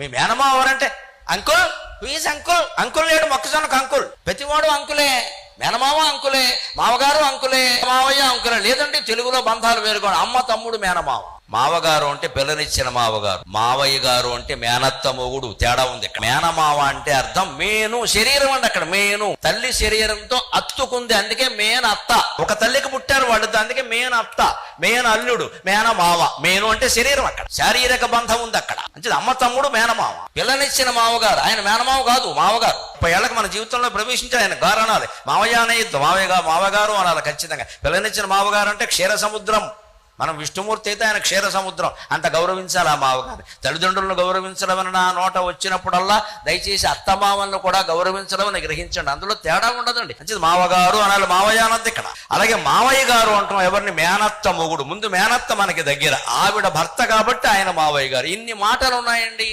మీ మేనమా ఎవరంటే uncle please uncle uncle లేడు మొక్కజొన్నకు uncle. ప్రతివాడు అంకులే మేనమావ అంకులే మామగారు అంకులే మావయ్య అంకులే. లేదంటే తెలుగులో బంధాలు వేరుకోండి అమ్మ తమ్ముడు మేనమావ మావగారు అంటే పిల్లనిచ్చిన మావగారు. మావయ్య గారు అంటే మేనత్త మొగుడు తేడా ఉంది ఇక్కడ. మేనమావ అంటే అర్థం మేను శరీరం అండి అక్కడ. మేను. తల్లి శరీరంతో అత్తుకుంది. అందుకే మేనత్త. ఒక తల్లికి పుట్టారు అందుకే మేన అత్త మేన అల్లుడు మేన మావ. మేను అంటే శరీరం అక్కడ. శారీరక బంధం ఉంది అక్కడ. అంటే అమ్మ తమ్ముడు మేనమావ పిల్లనిచ్చిన మావగారు ఆయన మేనమావ కాదు మావగారు. ముప్పై ఏళ్ళకి మన జీవితంలో ప్రవేశించారు ఆయన గారు అనాలి. మావయ్య అనేది మావయ్య మావగారు అనాలి ఖచ్చితంగా. పిల్లనిచ్చిన మావగారు అంటే క్షీర సముద్రం. మనం విష్ణుమూర్తి అయితే ఆయన క్షీర సముద్రం. అంత గౌరవించాలి ఆ మావగారు తల్లిదండ్రులను గౌరవించడం నా నోట వచ్చినప్పుడల్లా దయచేసి అత్తమామలను కూడా గౌరవించడం అని గ్రహించండి. అందులో తేడా ఉండదండి. మంచిది మావగారు అనాలి. మావయ్య అన్నది ఇక్కడ. అలాగే మావయ్య గారు అంటాం ఎవరిని? మేనత్త మొగుడు. ముందు మేనత్త మనకి దగ్గర. ఆవిడ భర్త కాబట్టి ఆయన మావయ్య గారు. ఇన్ని మాటలు ఉన్నాయండి.